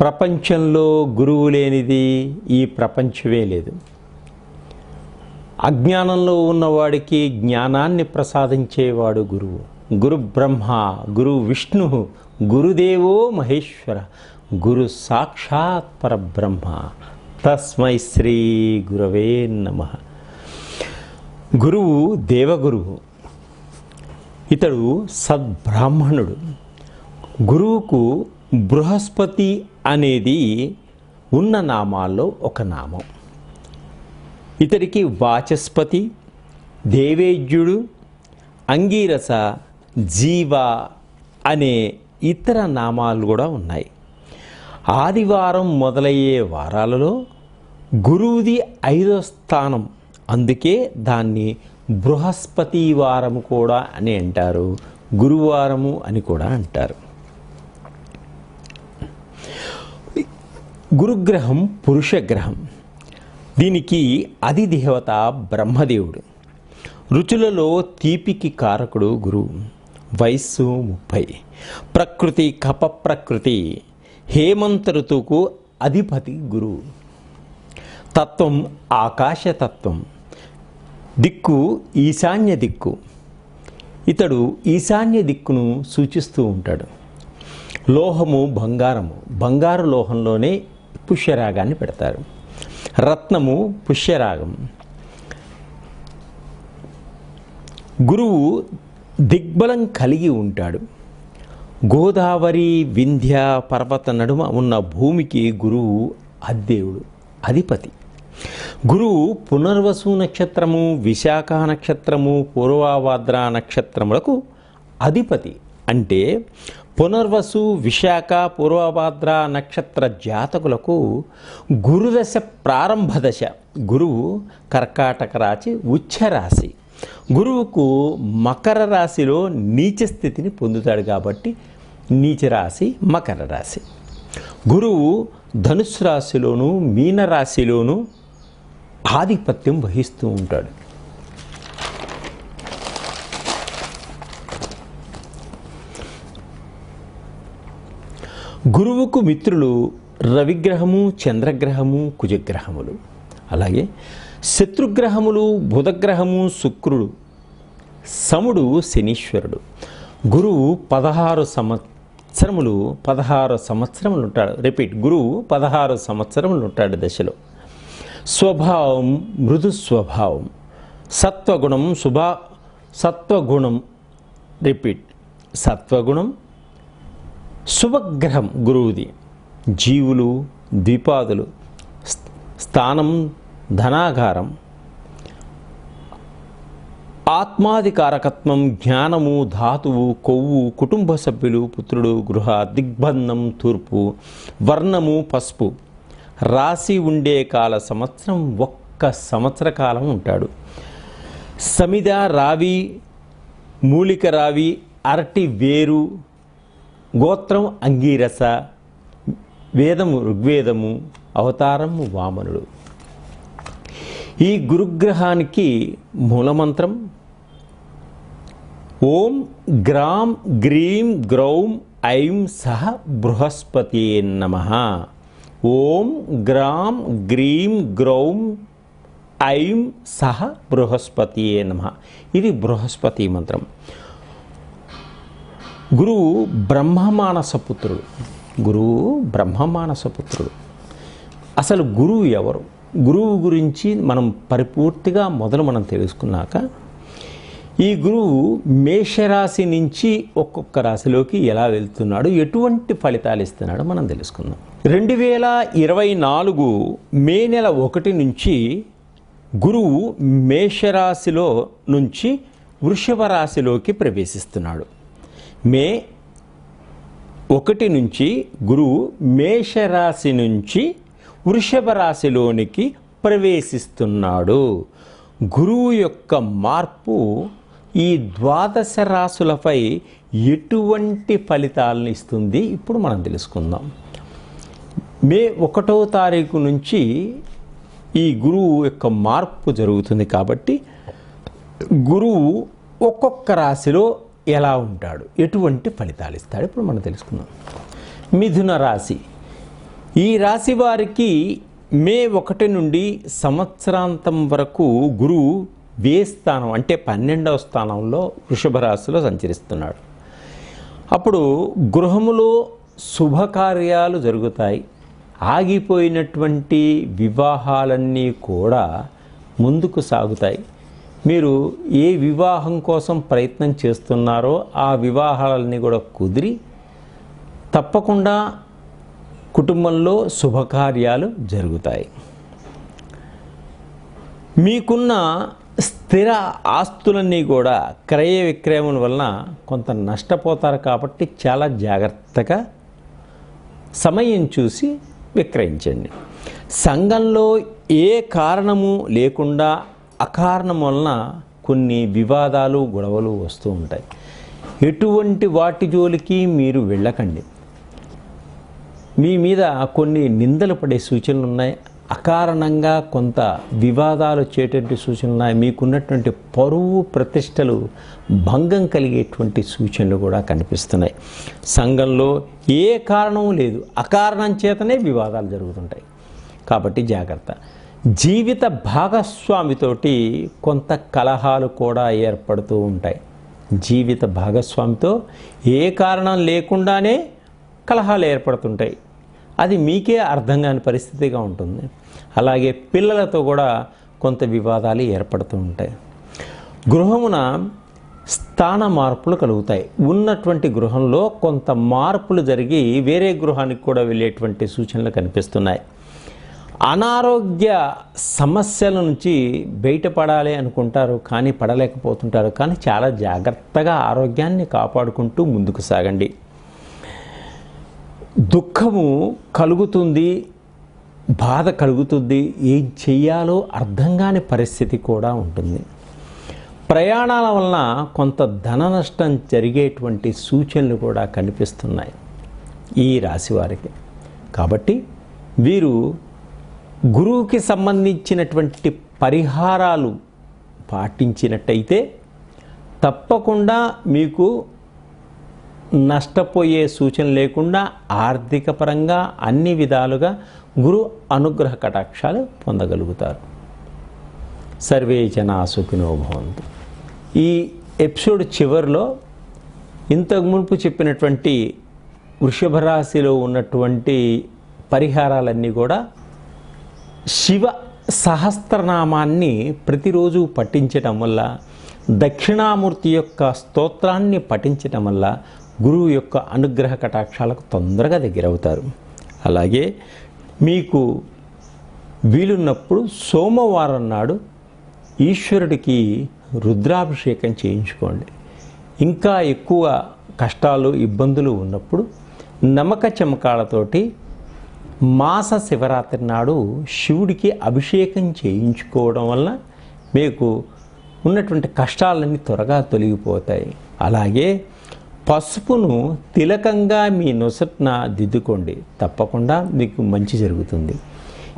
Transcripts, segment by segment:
ప్రపంచంలో గురువు లేనిది ఈ ప్రపంచమే లేదు. అజ్ఞానంలో ఉన్నవాడికి జ్ఞానాన్ని ప్రసాదించేవాడు గురువు. గురు బ్రహ్మ గురు విష్ణు గురుదేవో మహేశ్వర గురు సాక్షాత్ పరబ్రహ్మ. తస్మై శ్రీ గురవే నమ. గురువు దేవగురువు ఇతడు సద్బ్రాహ్మణుడు. గురువుకు బృహస్పతి అనేది ఉన్న నామాల్లో ఒక నామం. ఇతడికి వాచస్పతి దేవేజ్యుడు అంగీరస జీవ అనే ఇతర నామాలు కూడా ఉన్నాయి. ఆదివారం మొదలయ్యే వారాలలో గురువుది ఐదో స్థానం. అందుకే దాన్ని బృహస్పతి వారము కూడా అని అంటారు గురువారము అని కూడా అంటారు. గురుగ్రహం పురుష గ్రహం దీనికి అధిదేవత బ్రహ్మదేవుడు. రుచులలో తీపికి కారకుడు గురువు వయస్సు ముప్పై. ప్రకృతి కప ప్రకృతి. హేమంత ఋతువుకు అధిపతి గురువు తత్వం ఆకాశతత్వం దిక్కు ఈశాన్య దిక్కు. ఇతడు ఈశాన్య దిక్కును సూచిస్తూ ఉంటాడు. లోహము బంగారము. బంగారు లోహంలోనే పుష్యరాగాన్ని పెడతారు. రత్నము పుష్యరాగం. గురువు దిగ్బలం కలిగి ఉంటాడు. గోదావరి వింధ్య పర్వత నడుమ ఉన్న భూమికి గురువు అద్దేవుడు అధిపతి. గురువు పునర్వసు నక్షత్రము విశాఖ నక్షత్రము పూర్వాభాద్ర నక్షత్రములకు అధిపతి. అంటే పునర్వసు విశాఖ పూర్వభాద్ర నక్షత్ర జాతకులకు గురుదశ ప్రారంభ దశ. గురువు కర్కాటక రాశి ఉచ్చరాశి. గురువుకు మకర రాశిలో నీచ స్థితిని పొందుతాడు కాబట్టి నీచ రాశి మకర రాశి. గురువు ధనుసు రాశిలోను మీనరాశిలోను ఆధిపత్యం వహిస్తూ ఉంటాడు. గురువుకు మిత్రులు రవిగ్రహము చంద్రగ్రహము కుజగ్రహములు. అలాగే శత్రుగ్రహములు బుధగ్రహము శుక్రుడు. సముడు శనీశ్వరుడు. గురువు పదహారు సంవత్సరములు పదహారు సంవత్సరములు ఉంటాడు. రిపీట్ గురువు పదహారు సంవత్సరములు ఉంటాడు దశలో. స్వభావం మృదు స్వభావం. సత్వగుణం శుభ సత్వగుణం. రిపీట్ సత్వగుణం శుభగ్రహం గురువుది. జీవులు ద్విపాదులు స్థానం ధనాగారం ఆత్మాధికారకత్వం జ్ఞానము ధాతువు కొవ్వు కుటుంబ సభ్యులు పుత్రుడు గృహ దిగ్బంధం తూర్పు వర్ణము పసుపు. రాసి ఉండే కాల సంవత్సరం ఒక్క సంవత్సర కాలం ఉంటాడు. సమిద రావి మూలిక రావి అరటి వేరు గోత్రం అంగీరస వేదము ఋగ్వేదము అవతారము వామనుడు. ఈ గురుగ్రహానికి మూలమంత్రం ఓం గ్రాం గ్రీం గ్రౌం ఐం సహ బృహస్పతి నమ. ఓం గ్రాం గ్రీం గ్రౌం ఐం సహ బృహస్పతి నమ. ఇది బృహస్పతి మంత్రం. గురువు బ్రహ్మమానస పుత్రుడు గురువు బ్రహ్మమానస పుత్రుడు అసలు గురువు ఎవరు? గురువు గురించి మనం పరిపూర్తిగా మొదలు మనం తెలుసుకున్నాక ఈ గురువు మేషరాశి నుంచి ఒక్కొక్క రాశిలోకి ఎలా వెళ్తున్నాడు ఎటువంటి ఫలితాలు ఇస్తున్నాడో మనం తెలుసుకుందాం. రెండు వేల ఇరవై నాలుగు మే నెల ఒకటి నుంచి గురువు మేషరాశిలో నుంచి వృషభ రాశిలోకి ప్రవేశిస్తున్నాడు. మే ఒకటి నుంచి గురువు మేషరాశి నుంచి వృషభ రాశిలోనికి ప్రవేశిస్తున్నాడు. గురువు యొక్క మార్పు ఈ ద్వాదశ రాశులపై ఎటువంటి ఫలితాలను ఇస్తుంది? ఇప్పుడు మనం తెలుసుకుందాం. మే ఒకటో తారీఖు నుంచి ఈ గురువు యొక్క మార్పు జరుగుతుంది కాబట్టి గురువు ఒక్కొక్క రాశిలో ఎలా ఉంటాడు? ఎటువంటి ఫలితాలు ఇస్తాడు? ఇప్పుడు మనం తెలుసుకుందాం. మిథున రాశి. ఈ రాశి వారికి మే ఒకటి నుండి సంవత్సరాంతం వరకు గురువు వే స్థానం అంటే పన్నెండవ స్థానంలో వృషభ రాశిలో సంచరిస్తున్నాడు. అప్పుడు గృహములో శుభకార్యాలు జరుగుతాయి. ఆగిపోయినటువంటి వివాహాలన్నీ కూడా ముందుకు సాగుతాయి. మీరు ఏ వివాహం కోసం ప్రయత్నం చేస్తున్నారో ఆ వివాహాలన్నీ కూడా కుదిరి తప్పకుండా కుటుంబంలో శుభకార్యాలు జరుగుతాయి. మీకున్న స్థిర ఆస్తులన్నీ కూడా క్రయ విక్రయముల వలన కొంత నష్టపోతారు కాబట్టి చాలా జాగ్రత్తగా సమయం చూసి విక్రయించండి. సంఘంలో ఏ కారణము లేకుండా అకారణం వలన కొన్ని వివాదాలు గొడవలు వస్తూ ఉంటాయి. ఎటువంటి వాటి జోలికి మీరు వెళ్ళకండి. మీ మీద కొన్ని నిందలు పడే సూచనలు ఉన్నాయి. అకారణంగా కొంత వివాదాలు వచ్చేటువంటి సూచనలు ఉన్నాయి. మీకున్నటువంటి పరువు ప్రతిష్టలు భంగం కలిగేటువంటి సూచనలు కూడా కనిపిస్తున్నాయి. సంఘంలో ఏ కారణం లేదు. అకారణం చేతనే వివాదాలు జరుగుతుంటాయి. కాబట్టి జాగ్రత్త. జీవిత భాగస్వామితోటి కొంత కలహాలు కూడా ఏర్పడుతూ ఉంటాయి. జీవిత భాగస్వామితో ఏ కారణం లేకుండానే కలహాలు ఏర్పడుతుంటాయి. అది మీకే అర్థం కాని పరిస్థితిగా ఉంటుంది. అలాగే పిల్లలతో కూడా కొంత వివాదాలు ఏర్పడుతూ ఉంటాయి. గృహమున స్థాన మార్పులు కలుగుతాయి. ఉన్నటువంటి గృహంలో కొంత మార్పులు జరిగి వేరే గృహానికి కూడా వెళ్ళేటువంటి సూచనలు కనిపిస్తున్నాయి. అనారోగ్య సమస్యల నుంచి బయటపడాలి అనుకుంటారు కానీ పడలేకపోతుంటారు. కానీ చాలా జాగ్రత్తగా ఆరోగ్యాన్ని కాపాడుకుంటూ ముందుకు సాగండి. దుఃఖము కలుగుతుంది బాధ కలుగుతుంది ఏం చెయ్యాలో అర్థం కాని పరిస్థితి కూడా ఉంటుంది. ప్రయాణాల వలన కొంత ధన నష్టం జరిగేటువంటి సూచనలు కూడా కనిపిస్తున్నాయి ఈ రాశి వారికి. కాబట్టి వీరు గురువుకి సంబంధించినటువంటి పరిహారాలు పాటించినట్టయితే తప్పకుండా మీకు నష్టపోయే సూచన లేకుండా ఆర్థిక పరంగా అన్ని విధాలుగా గురు అనుగ్రహ కటాక్షాలు పొందగలుగుతారు. సర్వే జనా సుఖినో భవంతు. ఈ ఎపిసోడ్ చివరిలో ఇంతకు మునుపు చెప్పినటువంటి వృషభ రాశిలో ఉన్నటువంటి పరిహారాలన్నీ కూడా శివ సహస్రనామాన్ని ప్రతిరోజు పఠించటం వల్ల దక్షిణామూర్తి యొక్క స్తోత్రాన్ని పఠించటం వల్ల గురువు యొక్క అనుగ్రహ కటాక్షాలకు తొందరగా దగ్గరవుతారు. అలాగే మీకు వీలున్నప్పుడు సోమవారం నాడు ఈశ్వరుడికి రుద్రాభిషేకం చేయించుకోండి. ఇంకా ఎక్కువ కష్టాలు ఇబ్బందులు ఉన్నప్పుడు నమ్మక చెమకాలతోటి మాస శివరాత్రి నాడు శివుడికి అభిషేకం చేయించుకోవడం వల్ల మీకు ఉన్నటువంటి కష్టాలన్నీ త్వరగా తొలగిపోతాయి. అలాగే పసుపును తిలకంగా మీ నొసట్న దిద్దుకోండి. తప్పకుండా మీకు మంచి జరుగుతుంది.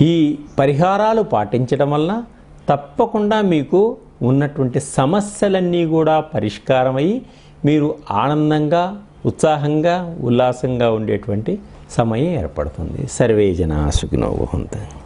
ఈ పరిహారాలు పాటించడం వల్ల తప్పకుండా మీకు ఉన్నటువంటి సమస్యలన్నీ కూడా పరిష్కారమై మీరు ఆనందంగా ఉత్సాహంగా ఉల్లాసంగా ఉండేటువంటి సమయం ఏర్పడుతుంది. సర్వే జనా సుఖినో భవంతు.